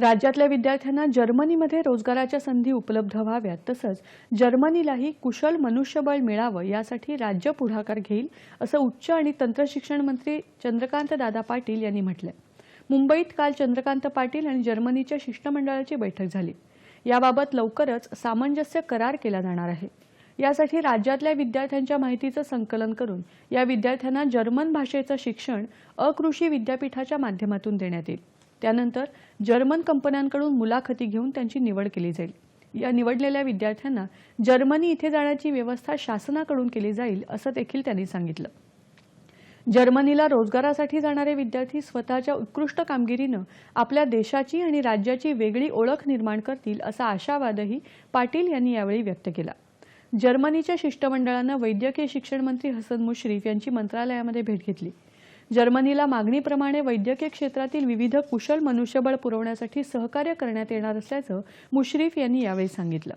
राज्यातल्या विद्यार्थ्यांना जर्मनीमध्ये रोजगाराच्या संधी उपलब्ध व्हाव्यात तसंच जर्मनीलाही कुशल मनुष्यबळ मिळावं यासाठी राज्य पुढाकार घेईल असं उच्च आणि तंत्रशिक्षण मंत्री चंद्रकांत दादा पाटील यांनी म्हटलंय. मुंबईत काल चंद्रकांत पाटील आणि जर्मनीच्या शिष्टमंडळाची बैठक झाली. याबाबत लवकरच सामंजस्य करार केला जाणार आहे. यासाठी राज्यातल्या विद्यार्थ्यांच्या माहितीचं संकलन करून या विद्यार्थ्यांना जर्मन भाषेचं शिक्षण अकृषी विद्यापीठाच्या माध्यमातून देण्यात येईल. त्यानंतर जर्मन कंपन्यांकडून मुलाखती घेऊन त्यांची निवड केली जाईल. या निवडलेल्या विद्यार्थ्यांना जर्मनी इथे जाण्याची व्यवस्था शासनाकडून केली जाईल असं देखील त्यांनी सांगितलं. जर्मनीला रोजगारासाठी जाणारे विद्यार्थी स्वतःच्या उत्कृष्ट कामगिरीनं आपल्या देशाची आणि राज्याची वेगळी ओळख निर्माण करतील असा आशावादही पाटील यांनी यावेळी व्यक्त केला. जर्मनीच्या शिष्टमंडळानं वैद्यकीय शिक्षण मंत्री हसन मुश्रीफ यांची मंत्रालयामध्ये भेट घेतली. जर्मनीला मागणीप्रमाणे वैद्यकीय क्षेत्रातील विविध कुशल मनुष्यबळ पुरवण्यासाठी सहकार्य करण्यात येणार असल्याचं मुश्रीफ यांनी यावेळी सांगितलं.